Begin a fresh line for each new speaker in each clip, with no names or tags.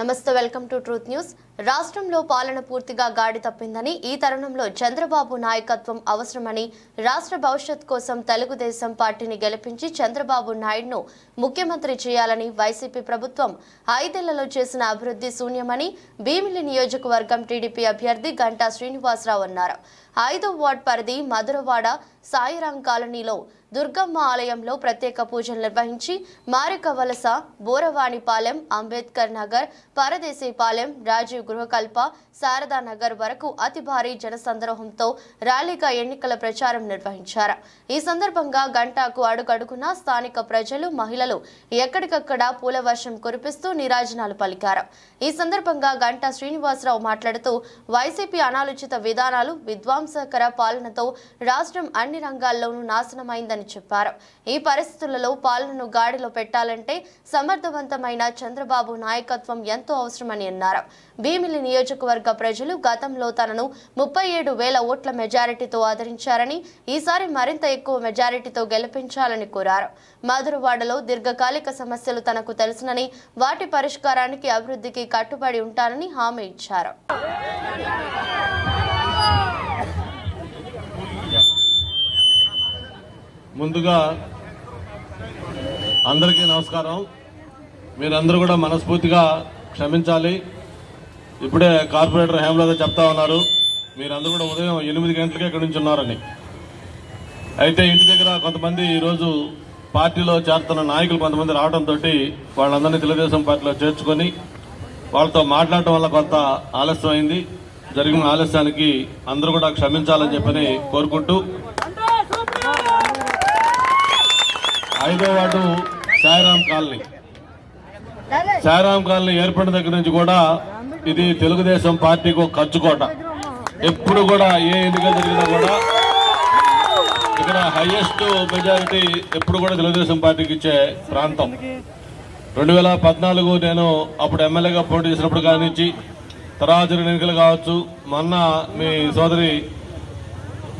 నమస్తే welcome to truth news. రాష్ట్రంలో పాలన పూర్తిగా గాడి తప్పిందని ఈ తరుణంలో చంద్రబాబు నాయకత్వం అవసరమని రాష్ట్ర భవిష్యత్ కోసం తెలుగుదేశం పార్టీని గెలిపించి చంద్రబాబు నాయుడును ముఖ్యమంత్రి చేయాలని వైసీపీ ప్రభుత్వం ఐదేళ్ళలో చేసిన అభివృద్ధి శూన్యమని భీమిలి నియోజకవర్గం టీడీపీ అభ్యర్థి గంటా శ్రీనివాసరావు అన్నారు. ఐదో వార్డ్ పరిధి మధురవాడ సాయిరాం కాలనీలో దుర్గమ్మ ఆలయంలో ప్రత్యేక పూజలు నిర్వహించి మారిక వలస బోరవాణిపాలెం అంబేద్కర్ నగర్ పరదేశీపాలెం రాజీవ్ గృహకల్ప శారదా నగర్ వరకు అతి భారీ జనసంద్రోహంతో ర్యాలీగా ఎన్నికల ప్రచారం నిర్వహించారు. ఈ సందర్భంగా గంటాకు అడుగడుగున స్థానిక ప్రజలు మహిళలు ఎక్కడికక్కడ పూల వర్షం కురిపిస్తూ నిరాజనాలు పలికారు. ఈ సందర్భంగా గంటా శ్రీనివాసరావు మాట్లాడుతూ వైసీపీ అనాలోచిత విధానాలు విధ్వంసకర పాలనతో రాష్ట్రం అన్ని రంగాల్లోనూ నాశనమైందని చెప్పారు. ఈ పరిస్థితులలో పాలనను గాడిలో పెట్టాలంటే సమర్థవంతమైన చంద్రబాబు నాయకత్వం ఎంతో అవసరమని అన్నారు. భీమిలి నియోజకవర్గ ప్రజలు గతంలో తనను ముప్పై ఏడు వేల ఓట్ల మెజారిటీతో ఆదరించారని ఈసారి మరింత ఎక్కువ మెజారిటీతో గెలిపించాలని కోరారు. మధురవాడలో దీర్ఘకాలిక సమస్యలు తనకు తెలుసునని వాటి పరిష్కారానికి అభివృద్ధికి కట్టుబడి ఉంటానని హామీ ఇచ్చారు.
ముందుగా అందరికీ నమస్కారం. మీరందరూ కూడా మనస్ఫూర్తిగా క్షమించాలి. ఇప్పుడే కార్పొరేటర్ హేమలత చెప్తా ఉన్నారు. మీరందరూ కూడా ఉదయం ఎనిమిది గంటలకే ఇక్కడి నుంచి ఉన్నారని. అయితే ఇంటి దగ్గర కొంతమంది ఈరోజు పార్టీలో చేరుతున్న నాయకులు కొంతమంది రావడంతో వాళ్ళందరినీ తెలుగుదేశం పార్టీలో చేర్చుకొని వాళ్ళతో మాట్లాడటం వల్ల కొంత ఆలస్యం అయింది జరిగిన ఆలస్యానికి అందరూ కూడా క్షమించాలని చెప్పని కోరుకుంటూ ఐదో ward Sairam colony. Sairam colony ఏర్పడిన దగ్గర నుంచి కూడా ఇది తెలుగుదేశం పార్టీకి ఒక ఖర్చుకోట ఎప్పుడు కూడా ఏ ఎన్నిక జరిగినా కూడా ఇక్కడ హైయెస్ట్ మెజారిటీ ఎప్పుడు కూడా తెలుగుదేశం పార్టీకి ఇచ్చే ప్రాంతం. రెండు వేల పద్నాలుగు నేను అప్పుడు ఎమ్మెల్యేగా పోటీ చేసినప్పుడు కానించి తర్వాత ఎన్నికలు కావచ్చు. మొన్న మీ సోదరి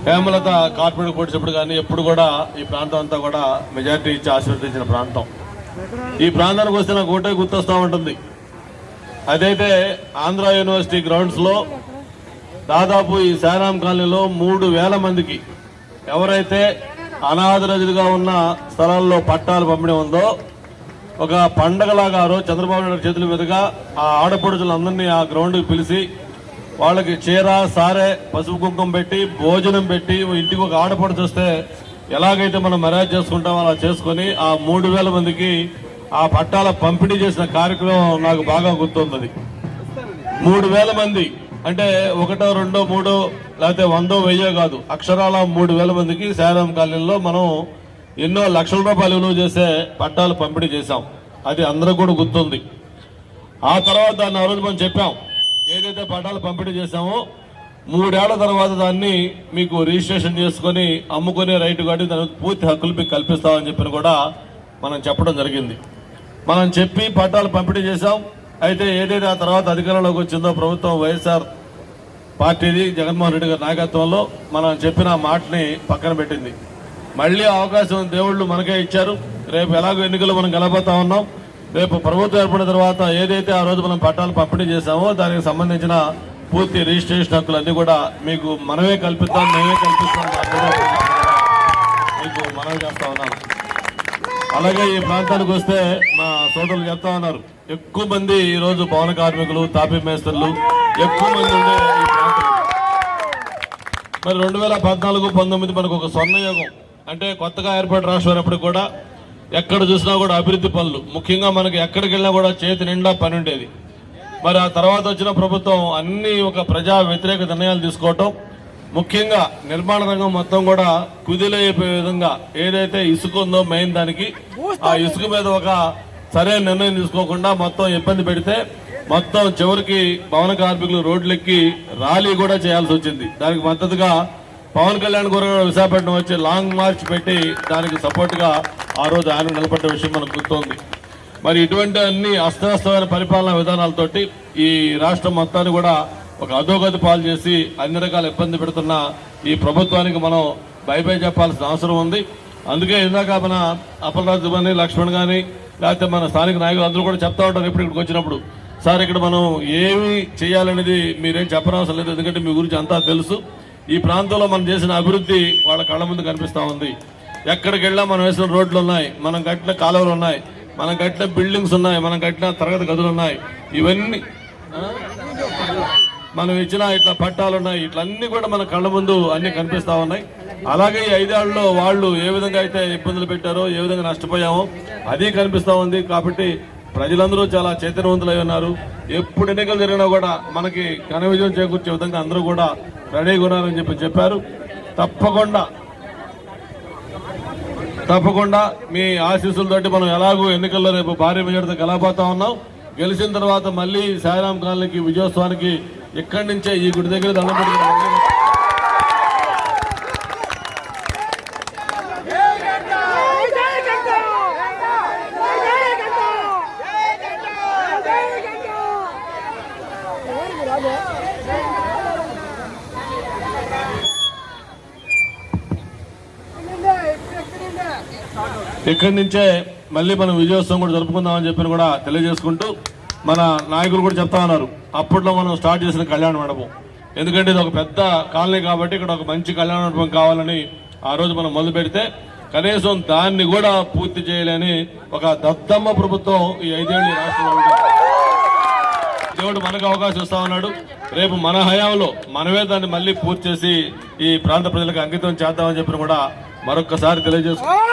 హేమలత కార్పొరేట్ కూర్చున్నప్పుడు కానీ ఎప్పుడు కూడా ఈ ప్రాంతం అంతా కూడా మెజార్టీ ఇచ్చి ఆశీర్వదించిన ప్రాంతం. ఈ ప్రాంతానికి వస్తే నాకు ఒకటే గుర్తొస్తూ ఉంటుంది. అదైతే ఆంధ్ర యూనివర్సిటీ గ్రౌండ్స్లో దాదాపు ఈ శారాం కాలనీలో మూడు వేల మందికి ఎవరైతే అనాథరజులుగా ఉన్న స్థలాల్లో పట్టాలు పంపిణీ ఉందో ఒక పండగలాగా చంద్రబాబు నాయుడు చేతుల మీదుగా ఆ ఆడపడుచులందరినీ ఆ గ్రౌండ్కి పిలిచి వాళ్ళకి చీర సారే పసుపు కుంకుమ పెట్టి భోజనం పెట్టి ఇంటికి ఒక ఆడపడుచు వస్తే ఎలాగైతే మనం మర్యాద చేసుకుంటామో అలా చేసుకొని ఆ మూడు వేల మందికి ఆ పట్టాల పంపిణీ చేసిన కార్యక్రమం నాకు బాగా గుర్తుంది మూడు వేల మంది. అంటే ఒకటో రెండో మూడో లేకపోతే వందో వెయ్యో కాదు. అక్షరాల మూడు వేల మందికి శారం కాలనీలో మనం ఎన్నో లక్షల రూపాయలు విలువ చేసే పట్టాలు పంపిణీ చేశాం. అది అందరూ కూడా గుర్తుంది. ఆ తర్వాత దాన్ని ఆ రోజు మనం చెప్పాం. ఏదైతే పట్టాలు పంపిణీ చేశామో మూడేళ్ళ తర్వాత దాన్ని మీకు రిజిస్ట్రేషన్ చేసుకొని అమ్ముకునే రైట్ కాబట్టి దానికి పూర్తి హక్కులు మీకు కల్పిస్తామని చెప్పిన కూడా మనం చెప్పడం జరిగింది. మనం చెప్పి పట్టాలు పంపిణీ చేశాం. అయితే ఏదైతే ఆ తర్వాత అధికారంలోకి వచ్చిందో ప్రభుత్వం వైఎస్ఆర్ పార్టీది జగన్మోహన్ రెడ్డి గారి నాయకత్వంలో మనం చెప్పిన మాటని పక్కన పెట్టింది. మళ్ళీ అవకాశం దేవుళ్ళు మనకే ఇచ్చారు. రేపు ఎలాగో ఎన్నికలు మనం గెలబోతా ఉన్నాం. రేపు ప్రభుత్వం ఏర్పడిన తర్వాత ఏదైతే ఆ రోజు మనం పట్టాలు పంపిణీ చేశామో దానికి సంబంధించిన పూర్తి రిజిస్ట్రేషన్ హక్కులు అన్ని కూడా మీకు మనమే కల్పిస్తాం మేమే కల్పిస్తాం మీకు మనమే చేస్తా ఉన్నాను. అలాగే ఈ ప్రాంతానికి వస్తే మా సోదరులు చెప్తా ఉన్నారు. ఎక్కువ మంది ఈ రోజు భవన కార్మికులు తాపీ మేస్త్రులు ఎక్కువ మంది ఉండే ఈ ప్రాంతం. మరి రెండు వేల పద్నాలుగు పంతొమ్మిది మనకు ఒక స్వర్ణయోగం. అంటే కొత్తగా ఏర్పడిన రాష్ట్రం కూడా ఎక్కడ చూసినా కూడా అభివృద్ధి పనులు. ముఖ్యంగా మనకి ఎక్కడికి వెళ్ళినా కూడా చేతి నిండా పని ఉండేది. మరి ఆ తర్వాత వచ్చిన ప్రభుత్వం అన్ని ఒక ప్రజా వ్యతిరేక నిర్ణయాలు తీసుకోవటం. ముఖ్యంగా నిర్మాణ రంగం మొత్తం కూడా కుదిలైపోయే విధంగా ఏదైతే ఇసుక ఉందో మెయిన్ దానికి ఆ ఇసుక మీద ఒక సరైన నిర్ణయం తీసుకోకుండా మొత్తం ఇబ్బంది పెడితే మొత్తం చివరికి భవన కార్మికులు రోడ్లెక్కి ర్యాలీ కూడా చేయాల్సి వచ్చింది. దానికి మద్దతుగా పవన్ కళ్యాణ్ గారు కూడా విశాఖపట్నం వచ్చి లాంగ్ మార్చ్ పెట్టి దానికి సపోర్ట్గా ఆ రోజు ఆయన నిలబడ్డ విషయం మనకు గుర్తోంది. మరి ఇటువంటి అన్ని అస్తవ్యస్తమైన పరిపాలనా విధానాలతోటి ఈ రాష్ట్రం మొత్తాన్ని కూడా ఒక అధోగతి పాలు చేసి అన్ని రకాల ఇబ్బంది పెడుతున్న ఈ ప్రభుత్వానికి మనం బై బై చెప్పాల్సిన అవసరం ఉంది. అందుకే ఇందాక మన అప్పలరాజు కానీ లక్ష్మణ్ కానీ లేకపోతే మన స్థానిక నాయకులు అందరూ కూడా చెప్తా ఉంటారు ఇప్పుడు ఇక్కడికి వచ్చినప్పుడు. సార్ ఇక్కడ మనం ఏమి చేయాలనేది మీరేం చెప్పనవసరం లేదు ఎందుకంటే మీ గురించి అంతా తెలుసు. ఈ ప్రాంతంలో మనం చేసిన అభివృద్ధి వాళ్ళ కళ్ళ ముందు కనిపిస్తా ఉంది. ఎక్కడికి వెళ్ళా మనం వేసిన రోడ్లు ఉన్నాయి మనం కట్టిన కాలువలు ఉన్నాయి మనం కట్టిన బిల్డింగ్స్ ఉన్నాయి మనం కట్టిన తరగతి గదులు ఉన్నాయి ఇవన్నీ మనం ఇచ్చిన ఇట్లా పట్టాలు ఉన్నాయి ఇట్లన్నీ కూడా మన కళ్ళ ముందు అన్ని కనిపిస్తా ఉన్నాయి. అలాగే ఈ ఐదేళ్ళలో వాళ్ళు ఏ విధంగా అయితే ఇబ్బందులు పెట్టారో ఏ విధంగా నష్టపోయామో అది కనిపిస్తా ఉంది. కాబట్టి ప్రజలందరూ చాలా చైతన్యవంతులై ఉన్నారు. ఎప్పుడు ఎన్నికలు జరిగినా కూడా మనకి ఘన విజయం చేకూర్చే విధంగా అందరూ కూడా రెడీగా ఉన్నారని చెప్పి చెప్పారు. తప్పకుండా తప్పకుండా మీ ఆశీస్సులతోటి మనం ఎలాగో ఎన్నికల్లో రేపు భారీ మెజార్టీతో గెలవబోతా ఉన్నాం. గెలిచిన తర్వాత మళ్ళీ సాయిరాం కాలనీకి విజయోత్సవానికి ఇక్కడి నుంచే ఈ గుడి దగ్గర దండం పెట్టుకుని ఇక్కడి నుంచే మళ్ళీ మనం విజయోత్సవం కూడా జరుపుకుందామని చెప్పి కూడా తెలియజేసుకుంటూ మన నాయకులు కూడా చెప్తా ఉన్నారు. అప్పట్లో మనం స్టార్ట్ చేసిన కళ్యాణ మండపం. ఎందుకంటే ఇది ఒక పెద్ద కాలనీ కాబట్టి ఇక్కడ ఒక మంచి కళ్యాణ మండపం కావాలని ఆ రోజు మనం మొదలు పెడితే కనీసం దాన్ని కూడా పూర్తి చేయలేని ఒక దద్దమ్మ ప్రభుత్వం ఈ ఐదేళ్ళు రాష్ట్రంలో దేవుడు మనకు అవకాశం ఇస్తా ఉన్నాడు. రేపు మన హయాంలో మనమే దాన్ని మళ్ళీ పూర్తి చేసి ఈ ప్రాంత ప్రజలకు అంకితం చేద్దామని చెప్పి కూడా మరొకసారి తెలియజేసుకుంటాం